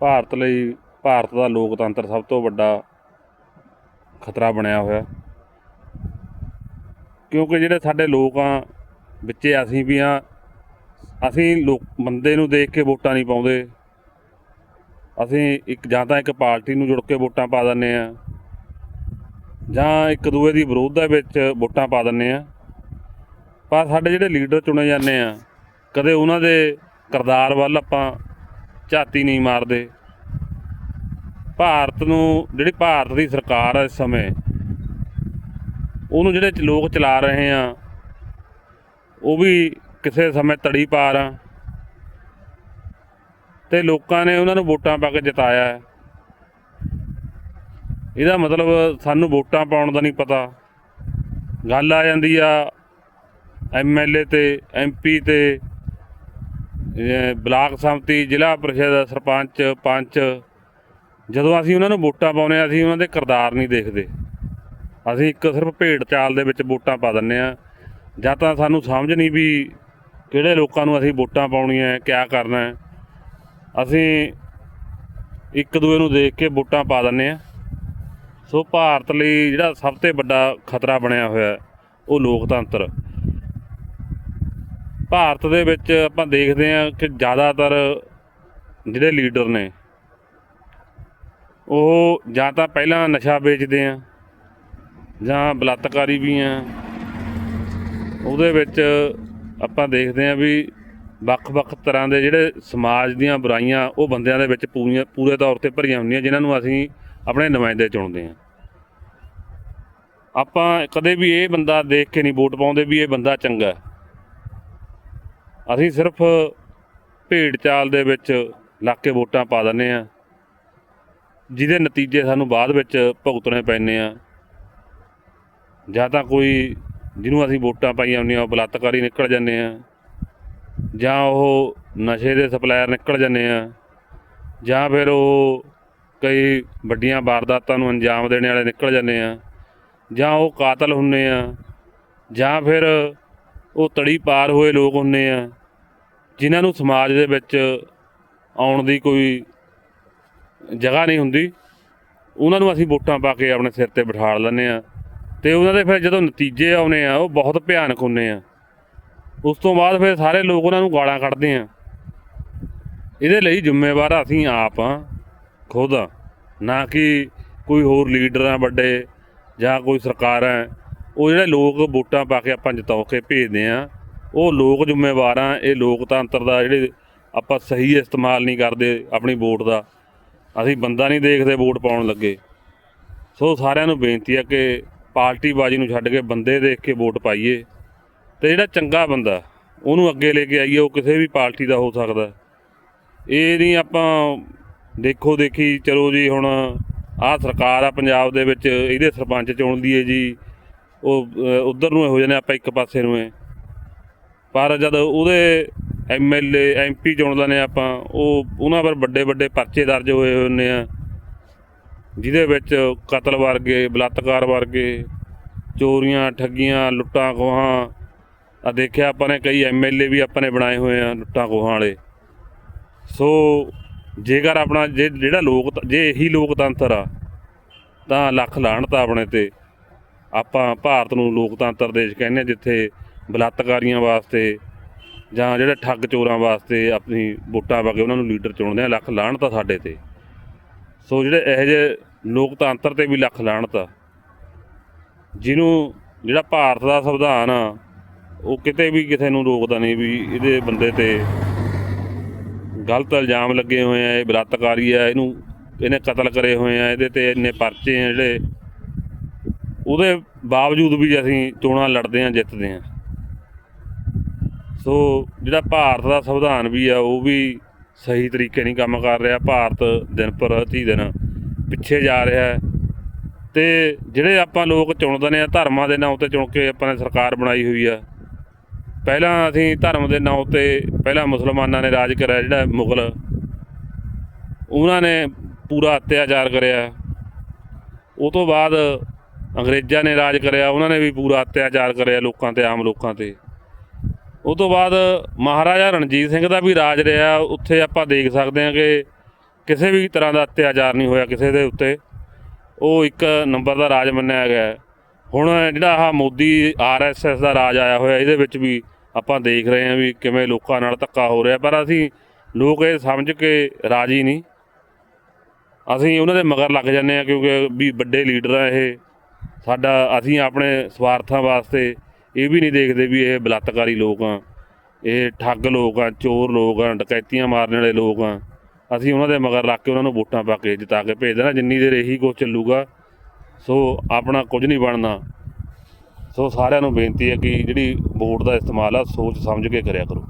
ਭਾਰਤ ਲਈ ਭਾਰਤ ਦਾ ਲੋਕਤੰਤਰ ਸਭ ਤੋਂ ਵੱਡਾ ਖਤਰਾ ਬਣਿਆ ਹੋਇਆ। ਕਿਉਂਕਿ ਜਿਹੜੇ ਸਾਡੇ ਲੋਕ ਆ, ਵਿੱਚੇ ਅਸੀਂ ਵੀ ਆ, ਅਸੀਂ ਲੋਕ, ਬੰਦੇ ਨੂੰ ਦੇਖ ਕੇ ਵੋਟਾਂ ਨਹੀਂ ਪਾਉਂਦੇ। ਅਸੀਂ ਇੱਕ, ਜਾਂ ਤਾਂ ਇੱਕ ਪਾਰਟੀ ਨੂੰ ਜੁੜ ਕੇ ਵੋਟਾਂ ਪਾ ਦਿੰਦੇ ਆ, ਜਾਂ ਇੱਕ ਦੂਏ ਦੀ ਵਿਰੋਧ ਦੇ ਵਿੱਚ ਵੋਟਾਂ ਪਾ ਦਿੰਦੇ ਆ। ਪਰ ਸਾਡੇ ਜਿਹੜੇ ਲੀਡਰ ਚੁਣੇ ਜਾਂਦੇ ਆ, ਕਦੇ ਉਹਨਾਂ ਦੇ ਕਿਰਦਾਰ ਵੱਲ ਆਪਾਂ ਝਾਤੀ ਨਹੀਂ ਮਾਰਦੇ। ਭਾਰਤ ਨੂੰ, ਜਿਹੜੀ ਭਾਰਤ ਦੀ ਸਰਕਾਰ ਹੈ ਇਸ ਸਮੇਂ, ਉਹਨੂੰ ਜਿਹੜੇ ਲੋਕ ਚਲਾ ਰਹੇ ਆ, ਉਹ ਵੀ ਕਿਸੇ ਸਮੇਂ ਤੜੀ ਪਾਰ ਆ। ਤੇ ਲੋਕਾਂ ਨੇ ਉਹਨਾਂ ਨੂੰ ਵੋਟਾਂ ਪਾ ਕੇ ਜਿਤਾਇਆ ਹੈ। ਇਹਦਾ ਮਤਲਬ ਸਾਨੂੰ ਵੋਟਾਂ ਪਾਉਣ ਦਾ ਨਹੀਂ ਪਤਾ। ਗੱਲ ਆ ਜਾਂਦੀ ਆ ਐਮਐਲਏ ਤੇ ਐਮਪੀ ਤੇ ਬਲਾਕ ਸੰਮਤੀ, ਜ਼ਿਲ੍ਹਾ ਪ੍ਰੀਸ਼ਦ ਸਰਪੰਚ, ਪੰਚ, ਜਦੋਂ ਅਸੀਂ ਉਹਨਾਂ ਨੂੰ ਵੋਟਾਂ ਪਾਉਂਦੇ ਹਾਂ, ਅਸੀਂ ਉਹਨਾਂ ਦੇ ਕਿਰਦਾਰ ਨਹੀਂ ਦੇਖਦੇ। ਅਸੀਂ ਇੱਕ ਸਿਰਫ ਭੇਡ ਚਾਲ ਦੇ ਵਿੱਚ ਵੋਟਾਂ ਪਾ ਦਿੰਨੇ ਆ ਜਾਂ ਤਾਂ ਸਾਨੂੰ ਸਮਝ ਨਹੀਂ ਵੀ ਕਿਹੜੇ ਲੋਕਾਂ ਨੂੰ ਅਸੀਂ ਵੋਟਾਂ ਪਾਉਣੀਆਂ ਕਿਆ ਕਰਨਾ ਅਸੀਂ ਇੱਕ ਦੂਏ ਨੂੰ ਦੇਖ ਕੇ ਵੋਟਾਂ ਪਾ ਦਿੰਨੇ ਆ ਸੋ ਭਾਰਤ ਲਈ ਜਿਹੜਾ ਸਭ ਤੋਂ ਵੱਡਾ ਖਤਰਾ ਬਣਿਆ ਹੋਇਆ ਉਹ ਲੋਕਤੰਤਰ। ਭਾਰਤ ਦੇ ਵਿੱਚ ਆਪਾਂ ਦੇਖਦੇ ਹਾਂ ਕਿ ਜ਼ਿਆਦਾਤਰ ਜਿਹੜੇ ਲੀਡਰ ਨੇ, ਉਹ ਜਾਂ ਤਾਂ ਪਹਿਲਾਂ ਨਸ਼ਾ ਵੇਚਦੇ ਆ, ਜਾਂ ਬਲਾਤਕਾਰੀ ਵੀ ਆ। ਉਹਦੇ ਵਿੱਚ ਆਪਾਂ ਦੇਖਦੇ ਆ ਵੀ ਵੱਖ-ਵੱਖ ਤਰ੍ਹਾਂ ਦੇ ਜਿਹੜੇ ਸਮਾਜ ਦੀਆਂ ਬੁਰਾਈਆਂ, ਉਹ ਬੰਦਿਆਂ ਦੇ ਵਿੱਚ ਪੂਰੀਆਂ, ਪੂਰੇ ਤੌਰ ਤੇ ਭਰੀਆਂ ਹੁੰਦੀਆਂ, ਜਿਨ੍ਹਾਂ ਨੂੰ ਅਸੀਂ ਆਪਣੇ ਨੁਮਾਇੰਦੇ ਚੁਣਦੇ ਆ ਆਪਾਂ ਕਦੇ ਵੀ ਇਹ ਬੰਦਾ ਦੇਖ ਕੇ ਨਹੀਂ ਵੋਟ ਪਾਉਂਦੇ ਵੀ ਇਹ ਬੰਦਾ ਚੰਗਾ ਅਸੀਂ ਸਿਰਫ ਭੇਡ ਚਾਲ ਦੇ ਵਿੱਚ ਲੱਗ ਕੇ ਵੋਟਾਂ ਪਾ ਦਿੰਦੇ ਆ ਜਿਹਦੇ ਨਤੀਜੇ ਸਾਨੂੰ ਬਾਅਦ ਵਿੱਚ ਭੁਗਤਣੇ ਪੈਂਦੇ ਆ ਜਾਂ ਤਾਂ ਕੋਈ ਜਿਹਨੂੰ ਅਸੀਂ ਵੋਟਾਂ ਪਾਈਆਂ ਹੁੰਦੀਆਂ, ਉਹ ਬਲਾਤਕਾਰੀ ਨਿਕਲ ਜਾਂਦੇ ਆ ਜਾਂ ਉਹ ਨਸ਼ੇ ਦੇ ਸਪਲਾਇਰ ਨਿਕਲ ਜਾਂਦੇ ਆ ਜਾਂ ਫਿਰ ਉਹ ਕਈ ਵੱਡੀਆਂ ਵਾਰਦਾਤਾਂ ਨੂੰ ਅੰਜਾਮ ਦੇਣ ਵਾਲੇ ਨਿਕਲ ਜਾਂਦੇ ਆ ਜਾਂ ਉਹ ਕਾਤਲ ਹੁੰਨੇ ਆ ਜਾਂ ਫਿਰ ਉਹ ਤੜੀ ਪਾਰ ਹੋਏ ਲੋਕ ਹੁੰਨੇ ਆ ਜਿਨ੍ਹਾਂ ਨੂੰ ਸਮਾਜ ਦੇ ਵਿੱਚ ਆਉਣ ਦੀ ਕੋਈ ਜਗ੍ਹਾ ਨਹੀਂ ਹੁੰਦੀ, ਉਹਨਾਂ ਨੂੰ ਅਸੀਂ ਵੋਟਾਂ ਪਾ ਕੇ ਆਪਣੇ ਸਿਰ ਤੇ ਬਿਠਾ ਲੈਂਦੇ ਆ ਤੇ ਉਹਨਾਂ ਦੇ ਫਿਰ ਜਦੋਂ ਨਤੀਜੇ ਆਉਨੇ ਆ, ਉਹ ਬਹੁਤ ਭਿਆਨਕ ਹੁੰਨੇ ਆ। ਉਸ ਤੋਂ ਬਾਅਦ ਫਿਰ ਸਾਰੇ ਲੋਕ ਉਹਨਾਂ ਨੂੰ ਗਾਲਾਂ ਕੱਢਦੇ ਆ। ਇਹਦੇ ਲਈ ਜ਼ਿੰਮੇਵਾਰ ਅਸੀਂ ਆਪ ਆ ਖੁਦ ਆ ਨਾ ਕਿ ਕੋਈ ਹੋਰ ਲੀਡਰ ਆ ਵੱਡੇ ਜਾਂ ਕੋਈ ਸਰਕਾਰ ਹੈ ਉਹ ਜਿਹੜੇ ਲੋਕ ਵੋਟਾਂ ਪਾ ਕੇ ਆਪਾਂ ਜਿਤਾਉ ਕੇ ਭੇਜਦੇ ਆ ਉਹ ਲੋਕ ਜ਼ਿੰਮੇਵਾਰ ਆ, ਇਹ ਲੋਕਤੰਤਰ ਦਾ ਜਿਹੜੇ ਆਪਾਂ ਸਹੀ ਇਸਤੇਮਾਲ ਨਹੀਂ ਕਰਦੇ ਆਪਣੀ ਵੋਟ ਦਾ, ਅਸੀਂ ਬੰਦਾ ਨਹੀਂ ਦੇਖਦੇ ਵੋਟ ਪਾਉਣ ਲੱਗੇ। ਸੋ ਸਾਰਿਆਂ ਨੂੰ ਬੇਨਤੀ ਆ ਕਿ ਪਾਰਟੀ ਬਾਜੀ ਨੂੰ ਛੱਡ ਕੇ ਬੰਦੇ ਦੇਖ ਕੇ ਵੋਟ ਪਾਈਏ ਤੇ ਜਿਹੜਾ ਚੰਗਾ ਬੰਦਾ, ਉਹਨੂੰ ਅੱਗੇ ਲੈ ਕੇ ਆਈਏ, ਉਹ ਕਿਸੇ ਵੀ ਪਾਰਟੀ ਦਾ ਹੋ ਸਕਦਾ। ਇਹ ਨਹੀਂ ਆਪਾਂ ਦੇਖੋ ਦੇਖੀ, ਚਲੋ ਜੀ ਹੁਣ ਆਹ ਸਰਕਾਰ ਆ ਪੰਜਾਬ ਦੇ ਵਿੱਚ, ਇਹਦੇ ਸਰਪੰਚ ਚੁਣ ਲਈਏ ਜੀ, ਉਹ ਉਧਰ ਨੂੰ ਹੋ ਜਾਣੇ ਆਪਾਂ ਇੱਕ ਪਾਸੇ ਨੂੰ ਏ ਪਰ ਜਦ ਉਹਦੇ ਐਮਐਲਏ ਐਮਪੀ ਚੁਣ ਲੈਂਦੇ ਆਪਾਂ, ਉਹ ਉਹਨਾਂ ਪਰ ਵੱਡੇ ਵੱਡੇ ਪਰਚੇ ਦਰਜ ਹੋਏ ਹੁੰਦੇ ਆ, ਜਿਹਦੇ ਵਿੱਚ ਕਤਲ ਵਰਗੇ, ਬਲਾਤਕਾਰ ਵਰਗੇ, ਚੋਰੀਆਂ, ਠੱਗੀਆਂ, ਲੁੱਟਾਂ ਖੋਹਾਂ ਆ ਦੇਖਿਆ ਆਪਾਂ ਨੇ, ਕਈ ਐਮਐਲਏ ਵੀ ਆਪਾਂ ਨੇ ਬਣਾਏ ਹੋਏ ਆ ਲੁੱਟਾਂ ਖੋਹਾਂ ਵਾਲੇ। ਸੋ ਜੇਕਰ ਆਪਣਾ ਜੇ ਜਿਹੜਾ ਲੋਕ, ਜੇ ਇਹੀ ਲੋਕਤੰਤਰ ਆ, ਤਾਂ ਲੱਖ ਲਾਹਣਤ ਆ ਆਪਣੇ ਤੇ। ਆਪਾਂ ਭਾਰਤ ਨੂੰ ਲੋਕਤੰਤਰ ਦੇਸ਼ ਕਹਿੰਦੇ ਹਾਂ ਜਿੱਥੇ ਬਲਾਤਕਾਰੀਆਂ ਵਾਸਤੇ ਜਾਂ ਜਿਹੜੇ ਠੱਗ ਚੋਰਾਂ ਵਾਸਤੇ ਆਪਣੀ ਵੋਟਾਂ ਪਾ ਕੇ ਉਹਨਾਂ ਨੂੰ ਲੀਡਰ ਚੁਣਦੇ ਆ, ਲੱਖ ਲਾਹਣਤ ਆ ਸਾਡੇ ਤੇ। ਸੋ ਜਿਹੜੇ ਇਹੋ ਜਿਹੇ ਲੋਕਤੰਤਰ ਤੇ ਵੀ ਲੱਖ ਲਾਹਣਤ ਆ, ਜਿਹਨੂੰ ਜਿਹੜਾ ਭਾਰਤ ਦਾ ਸੰਵਿਧਾਨ ਆ, ਉਹ ਕਿਤੇ ਵੀ ਕਿਸੇ ਨੂੰ ਰੋਕਦਾ ਨਹੀਂ ਵੀ ਇਹਦੇ ਬੰਦੇ ਤੇ ਗਲਤ ਇਲਜ਼ਾਮ ਲੱਗੇ ਹੋਏ ਆ, ਇਹ ਬਲਾਤਕਾਰੀ ਆ, ਇਹਨੂੰ ਇਹਨੇ ਕਤਲ ਕਰੇ ਹੋਏ ਆ, ਇਹਦੇ ਤੇ ਇੰਨੇ ਪਰਚੇ ਆ ਜਿਹੜੇ, ਉਹਦੇ ਬਾਵਜੂਦ ਵੀ ਅਸੀਂ ਚੋਣਾਂ ਲੜਦੇ ਆ, ਜਿੱਤਦੇ ਆ। ਸੋ ਜਿਹੜਾ ਭਾਰਤ ਦਾ ਸੰਵਿਧਾਨ ਵੀ ਆ, ਉਹ ਵੀ ਸਹੀ ਤਰੀਕੇ ਨਹੀਂ ਕੰਮ ਕਰ ਰਿਹਾ ਭਾਰਤ ਦਿਨ ਪ੍ਰਤੀ ਦਿਨ ਪਿੱਛੇ ਜਾ ਰਿਹਾ ਹੈ। ਤੇ ਜਿਹੜੇ ਆਪਾਂ ਲੋਕ ਚੁਣਦੇ ਨੇ ਧਰਮਾਂ ਦੇ ਨਾਂ ਤੇ ਚੁਣ ਕੇ ਆਪਾਂ ਨੇ ਸਰਕਾਰ ਬਣਾਈ ਹੋਈ ਆ। ਪਹਿਲਾਂ ਅਸੀਂ ਧਰਮ ਦੇ ਨਾਂ ਤੇ ਪਹਿਲਾਂ ਮੁਸਲਮਾਨਾਂ ਨੇ ਰਾਜ ਕਰਿਆ, ਜਿਹੜਾ ਮੁਗਲ। ਉਹਨਾਂ ਨੇ ਪੂਰਾ ਅਤਿਆਚਾਰ ਕਰਿਆ। ਉਹ ਤੋਂ ਬਾਅਦ ਅੰਗਰੇਜ਼ਾਂ ਨੇ ਰਾਜ ਕਰਿਆ, ਉਹਨਾਂ ਨੇ ਵੀ ਪੂਰਾ ਅਤਿਆਚਾਰ ਕਰਿਆ ਲੋਕਾਂ ਤੇ, ਆਮ ਲੋਕਾਂ ਤੇ। ਉਹ ਤੋਂ ਬਾਅਦ ਮਹਾਰਾਜਾ ਰਣਜੀਤ ਸਿੰਘ ਦਾ ਵੀ ਰਾਜ ਰਿਹਾ। ਉੱਥੇ ਆਪਾਂ ਦੇਖ ਸਕਦੇ ਹਾਂ ਕਿ ਕਿਸੇ ਵੀ ਤਰ੍ਹਾਂ ਦਾ ਅਤਿਆਚਾਰ ਨਹੀਂ ਹੋਇਆ ਕਿਸੇ ਦੇ ਉੱਤੇ। ਉਹ ਇੱਕ ਨੰਬਰ ਦਾ ਰਾਜ ਮੰਨਿਆ ਗਿਆ ਹੁਣ ਜਿਹੜਾ ਆਹ ਮੋਦੀ ਆਰਐਸਐਸ ਦਾ ਰਾਜ ਆਇਆ ਹੋਇਆ, ਇਹਦੇ ਵਿੱਚ ਵੀ ਆਪਾਂ ਦੇਖ ਰਹੇ ਹਾਂ ਵੀ ਕਿਵੇਂ ਲੋਕਾਂ ਨਾਲ ਧੱਕਾ ਹੋ ਰਿਹਾ। ਪਰ ਅਸੀਂ ਲੋਕ ਇਹ ਸਮਝ ਕੇ ਰਾਜੀ ਨਹੀਂ। ਅਸੀਂ ਉਹਨਾਂ ਦੇ ਮਗਰ ਲੱਗ ਜਾਂਦੇ ਆ ਕਿਉਂਕਿ ਵੀ ਵੱਡੇ ਲੀਡਰ ਆ ਇਹ। ਸਾਡਾ, ਅਸੀਂ ਆਪਣੇ ਸਵਾਰਥਾਂ ਵਾਸਤੇ ਇਹ ਵੀ ਨਹੀਂ ਦੇਖਦੇ ਵੀ ਇਹ ਬਲਾਤਕਾਰੀ ਲੋਕ ਆ, ਇਹ ਠੱਗ ਲੋਕ ਆ, ਚੋਰ ਲੋਕ ਆ, ਡਕੈਤੀਆਂ ਮਾਰਨ ਵਾਲੇ ਲੋਕ ਆ। ਅਸੀਂ ਉਹਨਾਂ ਦੇ ਮਗਰ ਲੱਗ ਕੇ ਉਹਨਾਂ ਨੂੰ ਵੋਟਾਂ ਪਾ ਕੇ ਜਿਤਾ ਕੇ ਭੇਜ ਦੇਣਾ, ਜਿੰਨੀ ਦੇਰ ਇਹੀ ਕੁਛ ਚੱਲੂਗਾ, ਸੋ ਆਪਣਾ ਕੁਝ ਨਹੀਂ ਬਣਨਾ। ਸੋ ਸਾਰਿਆਂ ਨੂੰ ਬੇਨਤੀ ਹੈ ਕਿ ਜਿਹੜੀ ਵੋਟ ਦਾ ਇਸਤੇਮਾਲ ਆ, ਸੋਚ ਸਮਝ ਕੇ ਕਰਿਆ ਕਰੋ।